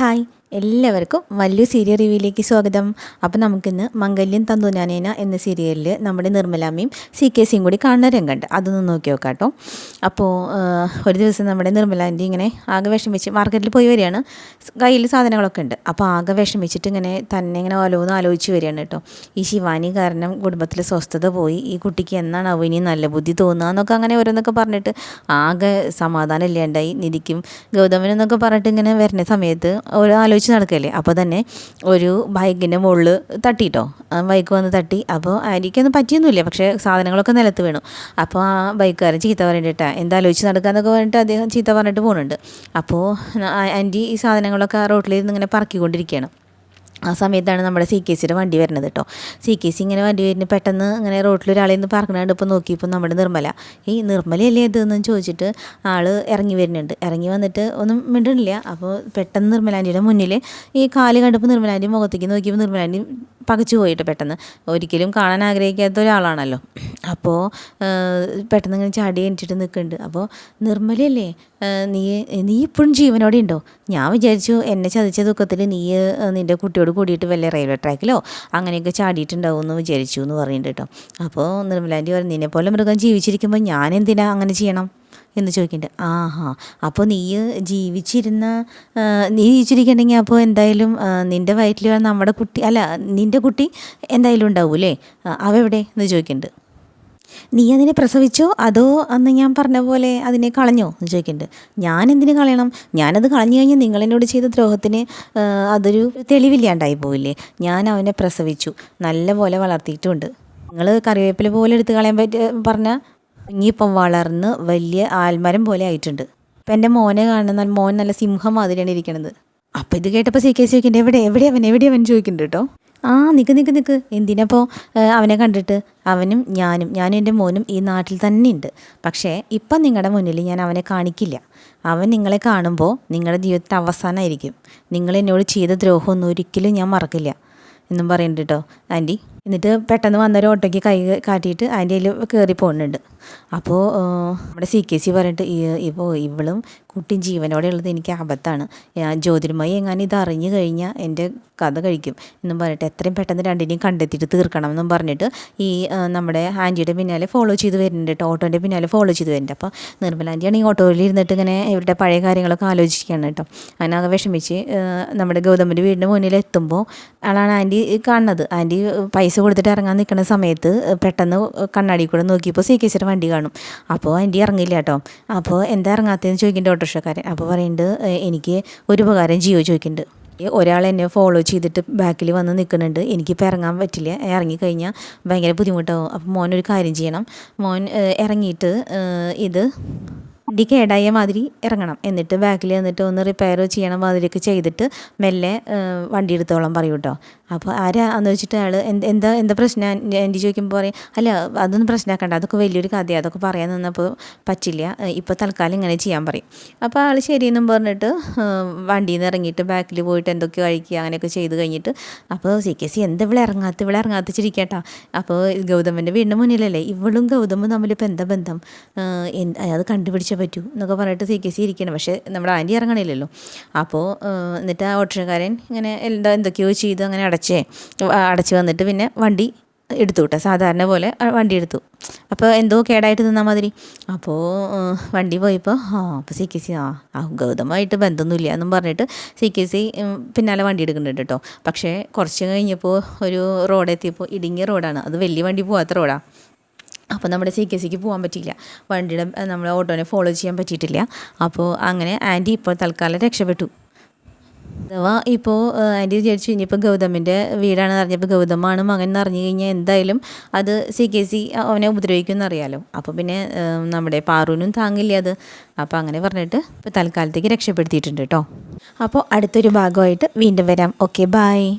2 എല്ലാവർക്കും വലിയ സീരിയൽ റിവ്യൂയിലേക്ക് സ്വാഗതം. അപ്പോൾ നമുക്കിന്ന് മംഗല്യം തന്തുനാനേന എന്ന സീരിയലിൽ നമ്മുടെ നിർമ്മലാമ്മയും സി കെ സിയും കൂടി കാണുന്ന രംഗമുണ്ട്. അതൊന്ന് നോക്കി നോക്കാം കേട്ടോ അപ്പോൾ ഒരു ദിവസം നമ്മുടെ നിർമ്മലാന്റെ ഇങ്ങനെ ആകെ വിഷമിച്ച് മാർക്കറ്റിൽ പോയി വരികയാണ്. കയ്യിൽ സാധനങ്ങളൊക്കെ ഉണ്ട്. അപ്പോൾ ആകെ വെച്ചിട്ട് ഇങ്ങനെ തന്നെ ഇങ്ങനെ ഓരോന്ന് ആലോചിച്ച് വരികയാണ് കേട്ടോ. ഈ ശിവാനി കാരണം കുടുംബത്തിൽ സ്വസ്ഥത പോയി. ഈ കുട്ടിക്ക് എന്നാണ് അവ ഇനി നല്ല ബുദ്ധി തോന്നുക എന്നൊക്കെ അങ്ങനെ ഓരോന്നൊക്കെ പറഞ്ഞിട്ട് ആകെ സമാധാനം ഇല്ലാണ്ടായി. നിധിക്കും ഗൗതമനെന്നൊക്കെ പറഞ്ഞിട്ട് ഇങ്ങനെ വരുന്ന സമയത്ത് ഓരോ നടക്കല്ലേ? അപ്പോൾ തന്നെ ഒരു ബൈക്കിന്റെ മുകളിൽ തട്ടിട്ടോ? ബൈക്ക് വന്ന് തട്ടി. അപ്പോൾ ആയിരിക്കൊന്നും പറ്റിയൊന്നുമില്ല. പക്ഷേ സാധനങ്ങളൊക്കെ നിലത്ത് വീണു. അപ്പോൾ ആ ബൈക്കുകാരൻ ചീത്ത പറഞ്ഞിട്ടാ എന്താ ആലോചിച്ച് നടക്കാന്നൊക്കെ പറഞ്ഞിട്ട് അദ്ദേഹം ചീത്ത പറഞ്ഞിട്ട് പോകുന്നുണ്ട് അപ്പോൾ ആന്റി ഈ സാധനങ്ങളൊക്കെ റോട്ടിലിരുന്ന് ഇങ്ങനെ പറക്കിക്കൊണ്ടിരിക്കുകയാണ്. ആ സമയത്താണ് നമ്മുടെ സി കെ സിയുടെ വണ്ടി വരുന്നത് കേട്ടോ. സി കെ സി ഇങ്ങനെ വണ്ടി വരുന്നത് പെട്ടെന്ന് ഇങ്ങനെ റോട്ടിൽ ഒരാളെ നിന്ന് പറക്കണാണ്ട് ഇപ്പോൾ നോക്കിയപ്പോൾ നമ്മുടെ നിർമ്മല. ഈ നിർമ്മലയല്ലേ ഇതെന്ന് ചോദിച്ചിട്ട് ആൾ ഇറങ്ങി വരുന്നുണ്ട്. ഇറങ്ങി വന്നിട്ട് ഒന്നും മിണ്ടണില്ല അപ്പോൾ പെട്ടെന്ന് നിർമ്മലാന്റിയുടെ മുന്നിൽ ഈ കാൽ കണ്ടപ്പോൾ നിർമ്മലാന്റി മുഖത്തേക്ക് നോക്കിയപ്പോൾ നിർമ്മലാന്റി പകച്ചു പോയിട്ട് പെട്ടെന്ന്. ഒരിക്കലും കാണാൻ ആഗ്രഹിക്കാത്ത ഒരാളാണല്ലോ. അപ്പോൾ പെട്ടെന്ന് ഇങ്ങനെ ചാടി എണിച്ചിട്ട് നിൽക്കുന്നുണ്ട്. അപ്പോൾ നിർമ്മലയല്ലേ നീ നീ ഇപ്പോഴും ജീവനോടെ ഉണ്ടോ ഞാൻ വിചാരിച്ചു എന്നെ ചതിച്ച ദുഃഖത്തിൽ നീ നിന്റെ കുട്ടിയോട് കൂടിയിട്ട് വല്ല റെയിൽവേ ട്രാക്കിലോ അങ്ങനെയൊക്കെ ചാടിയിട്ടുണ്ടാവും എന്ന് വിചാരിച്ചു എന്ന് പറയുന്നുണ്ട് കേട്ടോ അപ്പോൾ നിർമ്മലാന്റെ പറഞ്ഞു നിന്നെ പോലെ മൃഗം ജീവിച്ചിരിക്കുമ്പോൾ ഞാൻ എന്തിനാ അങ്ങനെ ചെയ്യണം? എന്ന് ചോദിക്കുന്നുണ്ട് ആഹാ അപ്പോൾ നീ ജീവിച്ചിരുന്ന നീ ജീവിച്ചിരിക്കണമെങ്കിൽ അപ്പോൾ എന്തായാലും നിന്റെ വയറ്റിൽ നമ്മുടെ കുട്ടി അല്ല നിന്റെ കുട്ടി എന്തായാലും ഉണ്ടാവൂലേ അവ എവിടെ? എന്ന് ചോദിക്കുന്നുണ്ട് നീ അതിനെ പ്രസവിച്ചോ? അതോ അന്ന് ഞാൻ പറഞ്ഞ പോലെ അതിനെ കളഞ്ഞോ? എന്ന് ചോദിക്കുന്നുണ്ട്. ഞാൻ എന്തിനു കളയണം? ഞാനത് കളഞ്ഞു കഴിഞ്ഞാൽ നിങ്ങളെന്നോട് ചെയ്ത ദ്രോഹത്തിന് അതൊരു തെളിവില്ലാണ്ടായി പോയില്ലേ ഞാൻ അവനെ പ്രസവിച്ചു. നല്ല പോലെ വളർത്തിയിട്ടുമുണ്ട് നിങ്ങൾ കറിവേപ്പില പോലെ എടുത്ത് കളയാൻ പറ്റി പറഞ്ഞാൽ ഇനിയിപ്പം വളർന്ന് വലിയ ആൽമരം പോലെ ആയിട്ടുണ്ട്. അപ്പം എന്റെ മോനെ കാണുന്ന മോൻ നല്ല സിംഹം മാതിരിയാണ് ഇരിക്കണത്. അപ്പം ഇത് കേട്ടപ്പോൾ സി കെ സി ചോദിക്കുന്നുണ്ട് എവിടെ? എവിടെ അവൻ? എവിടെ അവൻ? ചോദിക്കുന്നുണ്ട് കേട്ടോ. ആ നിക്ക് നിക്ക് നിക്ക്. എന്തിനപ്പോൾ അവനെ കണ്ടിട്ട്? അവനും ഞാനും. ഞാനും എന്റെ മോനും ഈ നാട്ടിൽ തന്നെ ഉണ്ട് പക്ഷേ ഇപ്പം നിങ്ങളുടെ മുന്നിൽ ഞാൻ അവനെ കാണിക്കില്ല. അവൻ നിങ്ങളെ കാണുമ്പോൾ നിങ്ങളുടെ ജീവിതത്തിൽ അവസാനമായിരിക്കും നിങ്ങൾ എന്നോട് ചെയ്ത ദ്രോഹമൊന്നും ഒരിക്കലും ഞാൻ മറക്കില്ല. എന്നും പറയുന്നുണ്ട് കേട്ടോ ആന്റി എന്നിട്ട് പെട്ടെന്ന് വന്നൊരു ഓട്ടോയ്ക്ക് കൈ കാട്ടിയിട്ട് അതിന്റെ അതിൽ കയറി പോകുന്നുണ്ട് അപ്പോൾ നമ്മുടെ സി കെ സി പറഞ്ഞിട്ട് ഇപ്പോൾ ഇവളും കുട്ടി ജീവനോടെ ഉള്ളത് എനിക്ക് ആപത്താണ് ജ്യോതിർമയി എങ്ങാനും ഇത് അറിഞ്ഞു കഴിഞ്ഞാൽ എന്റെ കഥ കഴിക്കും എന്നും പറഞ്ഞിട്ട് എത്രയും പെട്ടെന്ന് രണ്ടിനെയും കണ്ടെത്തിയിട്ട് തീർക്കണം എന്നും പറഞ്ഞിട്ട് ഈ നമ്മുടെ ആന്റിയുടെ പിന്നാലെ ഫോളോ ചെയ്ത് വരുന്നുണ്ട് കേട്ടോ. ഓട്ടോന്റെ പിന്നാലെ ഫോളോ ചെയ്ത് വരുന്നുണ്ട്. അപ്പോൾ നിർമ്മല ആന്റിയാണ് ഈ ഓട്ടോയിൽ ഇരുന്നിട്ട് ഇങ്ങനെ ഇവരുടെ പഴയ കാര്യങ്ങളൊക്കെ ആലോചിക്കുകയാണ് കേട്ടോ. അങ്ങനെ വിഷമിച്ച് നമ്മുടെ ഗൗതമന്റെ വീടിന്റെ മുന്നിൽ എത്തുമ്പോൾ ആളാണ് ആന്റി കാണുന്നത്. ആന്റി പൈസ കൊടുത്തിട്ട് ഇറങ്ങാൻ നിൽക്കുന്ന സമയത്ത് പെട്ടെന്ന് കണ്ണാടി കൂടെ നോക്കിയപ്പോൾ സി കെ വണ്ടി കാണും. അപ്പോൾ ആന്റി ഇറങ്ങില്ല കേട്ടോ. അപ്പോൾ എന്താ ഇറങ്ങാത്തതെന്ന് ചോദിക്കുന്നുണ്ട് ഓട്ടോറിക്ഷക്കാരൻ. അപ്പോൾ പറയുന്നുണ്ട് എനിക്ക് ഒരു ഉപകാരം ജിയോ ചോദിക്കുന്നുണ്ട്. ഒരാൾ എന്നെ ഫോളോ ചെയ്തിട്ട് ബാക്കിൽ വന്ന് നിൽക്കുന്നുണ്ട് എനിക്കിപ്പോൾ ഇറങ്ങാൻ പറ്റില്ല. ഇറങ്ങിക്കഴിഞ്ഞാൽ ഭയങ്കര ബുദ്ധിമുട്ടാവും. അപ്പോൾ മോൻ ഒരു കാര്യം ചെയ്യണം. മോൻ ഇറങ്ങിയിട്ട് ഇത് വണ്ടി കേടായ മാതിരി ഇറങ്ങണം. എന്നിട്ട് ബാക്കിൽ നിന്നിട്ട് ഒന്ന് റിപ്പയർ ചെയ്യണ മാതിരിയൊക്കെ ചെയ്തിട്ട് മെല്ലെ വണ്ടി എടുത്തോളം പറയൂ കേട്ടോ. അപ്പോൾ ആരാ എന്ന് വെച്ചിട്ട് അയാൾ എന്താ എന്താ പ്രശ്നം? എന്റെ ചോദിക്കുമ്പോൾ പറയും അല്ല അതൊന്നും പ്രശ്നമാക്കണ്ട അതൊക്കെ വലിയൊരു കഥയാണ് അതൊക്കെ പറയാൻ നിന്നപ്പോൾ പറ്റില്ല. ഇപ്പോൾ തൽക്കാലം ഇങ്ങനെ ചെയ്യാൻ പറയും. അപ്പോൾ ആൾ ശരിയെന്നും പറഞ്ഞിട്ട് വണ്ടിയിൽ നിന്ന് ഇറങ്ങിയിട്ട് ബാക്കിൽ പോയിട്ട് എന്തൊക്കെ കഴിക്കുക അങ്ങനെയൊക്കെ ചെയ്ത് കഴിഞ്ഞിട്ട് അപ്പോൾ സി കെ സി എന്താ ഇവിടെ ഇറങ്ങാത്ത? ഇവിടെ ഇറങ്ങാത്തിച്ചിരിക്കട്ടോ അപ്പോൾ ഗൗതമന്റെ വീടിന്റെ മുന്നിലല്ലേ? ഇവളും ഗൗതമും തമ്മിലിപ്പോൾ എന്താ ബന്ധം? അത് കണ്ടുപിടിച്ച പറ്റൂ എന്നൊക്കെ പറഞ്ഞിട്ട് സി കെ സി ഇരിക്കണം. പക്ഷേ നമ്മുടെ ആന്റി ഇറങ്ങണില്ലല്ലോ. അപ്പോൾ എന്നിട്ട് ആ ഓട്ടോക്കാരൻ ഇങ്ങനെ എന്താ എന്തൊക്കെയോ ചെയ്ത് അങ്ങനെ അടച്ചേ അടച്ച് വന്നിട്ട് പിന്നെ വണ്ടി എടുത്തു കേട്ടോ സാധാരണ പോലെ വണ്ടി എടുത്തു. അപ്പോൾ എന്തോ കേടായിട്ട് നിന്നാൽ മാതിരി. അപ്പോൾ വണ്ടി പോയപ്പോൾ ആ അപ്പോൾ സി കെ സി ആ ആ ഗൗതമായിട്ട് ബന്ധമൊന്നുമില്ല എന്നും പറഞ്ഞിട്ട് സി കെ സി പിന്നാലെ വണ്ടി എടുക്കുന്നുണ്ട് കേട്ടോ. പക്ഷേ കുറച്ച് കഴിഞ്ഞപ്പോൾ ഒരു റോഡ് എത്തിയപ്പോൾ ഇടുങ്ങിയ റോഡാണ്. അത് വലിയ വണ്ടി പോകാത്ത റോഡാണ് അപ്പോൾ നമ്മുടെ സി കെ സിക്ക് പോകാൻ പറ്റിയില്ല. വണ്ടിയുടെ നമ്മൾ ഓട്ടോനെ ഫോളോ ചെയ്യാൻ പറ്റിയിട്ടില്ല. അപ്പോൾ അങ്ങനെ ആന്റി ഇപ്പോൾ തൽക്കാലം രക്ഷപ്പെട്ടു. അഥവാ ഇപ്പോൾ ആന്റി വിചാരിച്ചു ഇനിയിപ്പോൾ ഗൗതമിന്റെ വീടാണെന്ന് അറിഞ്ഞപ്പോൾ ഗൗതമാണ് മകൻ എന്ന് അറിഞ്ഞു കഴിഞ്ഞാൽ എന്തായാലും അത് സി കെ സി അവനെ ഉപദ്രവിക്കുമെന്ന് അറിയാലോ അപ്പോൾ പിന്നെ നമ്മുടെ പാറുവിനും താങ്ങില്ല അത്. അപ്പോൾ അങ്ങനെ പറഞ്ഞിട്ട് ഇപ്പോൾ തൽക്കാലത്തേക്ക് രക്ഷപ്പെടുത്തിയിട്ടുണ്ട് കേട്ടോ. അപ്പോൾ അടുത്തൊരു ഭാഗമായിട്ട് വീണ്ടും വരാം. Okay bye